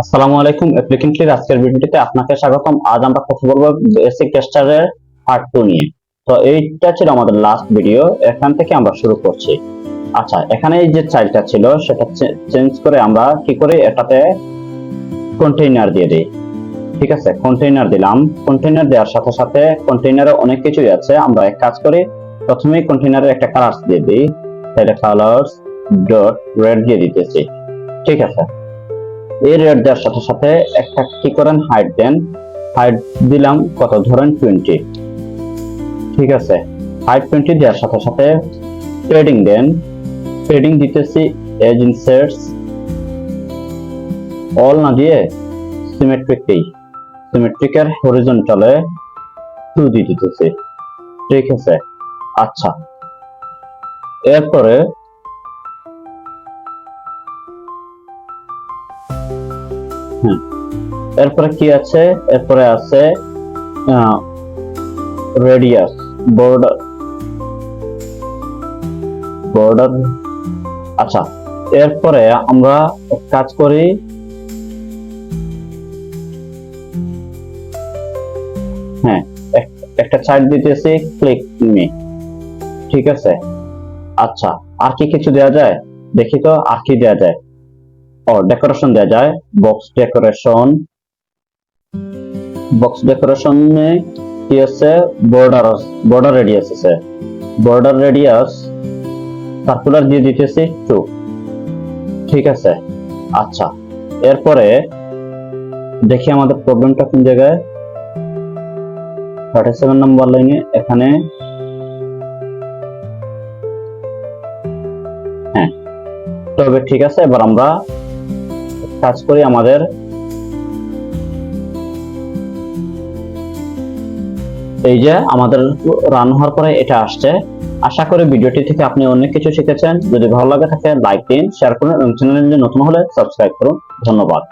সালামু আলাইকুম অ্যাপ্লিকেন্টলির আজকের ভিডিওটিতে আপনাকে স্বাগতম। আজ আমরা কথা বলব বেসিক টেস্টারের পার্ট টু নিয়ে। তো এইটা ছিল আমাদের লাস্ট ভিডিও এখান থেকে আমরা শুরু করছি। আচ্ছা এখানে যে চাইল্ডটা ছিল, সেটা চেঞ্জ করে আমরা কি করে, এটাতে কন্টেইনার দিয়ে দিই। ঠিক আছে কন্টেইনার দিলাম। কন্টেইনার দেওয়ার সাথে সাথে কন্টেইনারে অনেক কিছুই আছে। আমরা এক কাজ করি, প্রথমেই কন্টেইনারে একটা কালার্স দিয়ে দিই। তাহলে কালার্স ডট রেড দিয়ে দিতেছি। ঠিক আছে এই রেট দেওয়ার সাথে সাথে একটা কি করেন? হাইট দেন। হাইট দিলাম কত? ধরেন টোয়েন্টি ঠিক আছে। হাইট টোয়েন্টি দেওয়ার সাথে সাথে ট্রেডিং দেন। ট্রেডিং দিতেছি এজ ইনসার্টস অল না দিয়ে সিমেট্রিকই সিমেট্রিকের হরিজন্টালে টু দিয়ে দিতেছি। ঠিক আছে। আচ্ছা। এরপরে এরপরে কি আছে? এরপরে আছে রেডিয়াস বর্ডার বর্ডার আচ্ছা এরপরে আমরা কাজ করি হ্যাঁ এক- একটা চার্ট দিতেছি ক্লিক মি ঠিক আছে? আচ্ছা আর কি কিছু দেওয়া যায়? দেখি তো, আর কি দেওয়া যায়? ও ডেকোরেশন দেওয়া যায় বক্স ডেকোরেশন বক্স ডেকোরেশনে কি আছে? বর্ডার বর্ডার রেডিয়াস আছে। বর্ডার রেডিয়াস সার্কুলার দিয়ে দিতেছি টু ঠিক আছে? আচ্ছা এরপরে দেখি আমাদের প্রবলেমটা কোন জায়গায়। থার্টি সেভেন নম্বর লাইনে এখানে। হ্যাঁ তবে ঠিক আছে, এবার আমরা কাজ করি আমাদের। এই যে আমাদের রান হওয়ার পরে এটা আসছে। আশা করি ভিডিওটি থেকে আপনি অনেক কিছু শিখেছেন। যদি ভালো লাগে থাকে লাইক দিন শেয়ার করুন এবং চ্যানেলে নতুন হলে সাবস্ক্রাইব করুন। ধন্যবাদ।